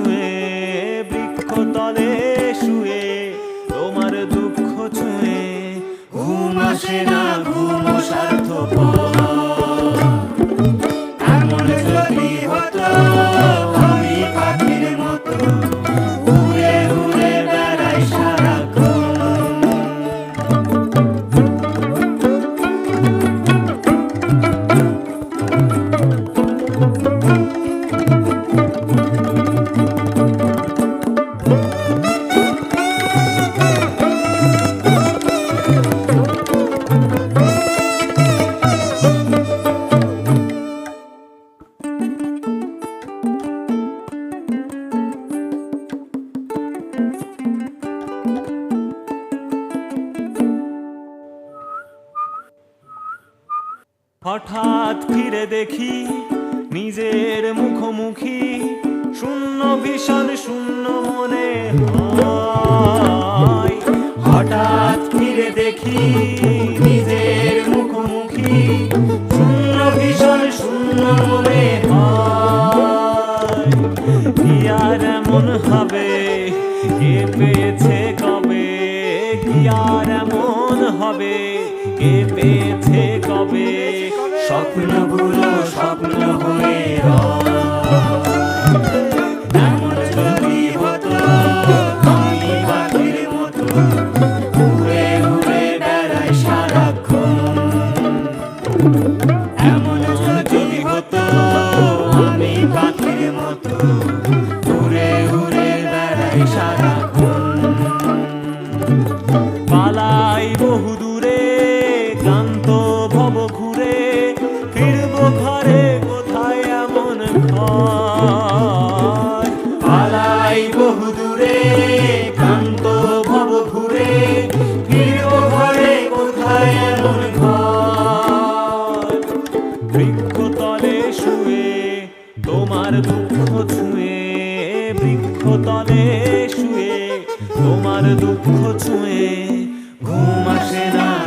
দুঃখ বৃক্ষ তলে শুয়ে তোমার দুঃখ ছুঁয়ে ঘুম আসে না ঘুম সার্থপর হঠাৎ ফিরে দেখি নিজের মুখোমুখি শূন্য ভীষণ, শূন্য মনে হঠাৎ ফিরে দেখি নিজের মুখোমুখি শূন্য ভীষণ, শূন্য মনে হয়। কি আর এমন হবে? কে পেয়েছে কবে? কি আর এমন হবে? কে পেয়েছে কবে? স্বপ্নগুলো স্বপ্ন হয়ে। এমন যদি হতো আমি পাখির মতো উড়ে উড়ে বেড়াই সারাক্ষণ এমন যদি হতো, আমি পাখির মতো ছুঁয়ে বৃক্ষতলে শুয়ে তোমার দুঃখ ছুঁয়ে ঘুম আসে না।